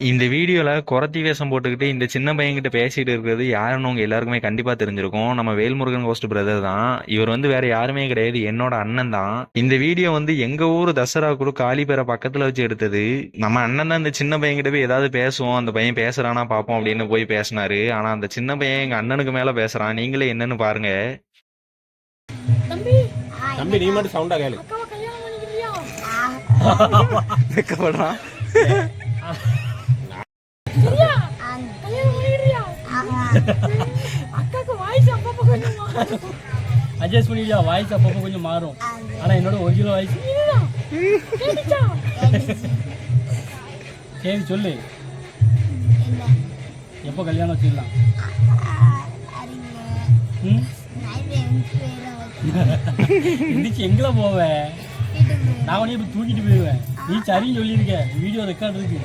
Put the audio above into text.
இந்த வீடியோல குறத்தி வேஷம் போட்டுக்கிட்டு இந்த சின்ன பையன்கிட்ட பேசிட்டு இருக்கிறது யாருன்னு உங்க எல்லாருக்குமே கண்டிப்பா தெரிஞ்சிருக்கும். நம்ம வேல்முருகன் கோஸ்ட் பிரதர் தான். இவர் வந்து வேற யாருமே கிடையாது. என்னோட அண்ணன் தான். இந்த வீடியோ வந்து எங்க ஊர் தசரா கூட காளிபேரை பக்கத்துல வச்சு எடுத்தது. நம்ம அண்ணன் தான் இந்த சின்ன பையன்கிட்ட போய் ஏதாவது பேசுவோம். அந்த பையன் பேசுறானா பாப்போம் அப்படின்னு போய் பேசினாரு. ஆனா அந்த சின்ன பையன் எங்க அண்ணனுக்கு மேல பேசுறான். நீங்களே என்னன்னு பாருங்க. தம்பி! தம்பி நீ மட்டும் சவுண்டா கேளு. அக்காவை கல்யாணம் பண்ணிக்கிறியா? வெக்கப்படுறான். அக்காக்கு வாய்ஸ் அப்பப்போ கொஞ்சம் மாறும். அட்ஜஸ்ட் பண்ணியா வாய்ஸ் அப்பப்போ கொஞ்சம் மாறும். ஆனா என்னோட ஒரிஜினல் வாய்ஸ் சரி சொல்லு. எப்போ கல்யாணம் வச்சிடலாம் ம்? இன்னைக்கு எங்கே போவேன் நான் உடனே இப்போ தூக்கிட்டு போயிடுவேன் நீ சரின்னு சொல்லியிருக்க. வீடியோ ரெக்கார்ட் இருக்கு.